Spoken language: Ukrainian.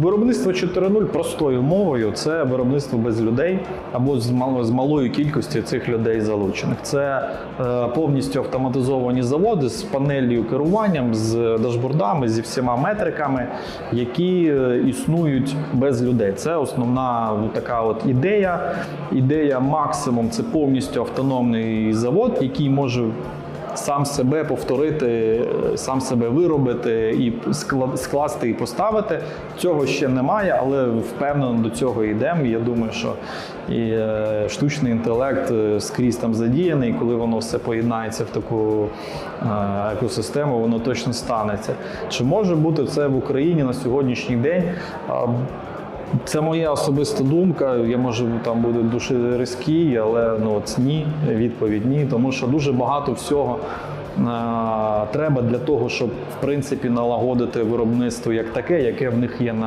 Виробництво 4.0 простою мовою це виробництво без людей або з мал- з малою кількістю цих людей залучених. Це е, повністю автоматизовані заводи з панелью керуванням, з дашбордами, зі всіма метриками, які е, існують без людей. Це основна ну, така от ідея. Ідея максимум це повністю автономний завод, який може сам себе повторити, сам себе виробити і скласти і поставити. Цього ще немає, але впевнено до цього йдемо. Я думаю, що і е, штучний інтелект е, скрізь там задіяний, і коли воно все поєднається в таку е, екосистему, воно точно станеться. Чи може бути це в Україні на сьогоднішній день? Це моя особиста думка. Я можу там буде дуже різкий, але ну ні, відповідь ні, тому що дуже багато всього. е, Треба для того, щоб в принципі налагодити виробництво як таке, яке в них є на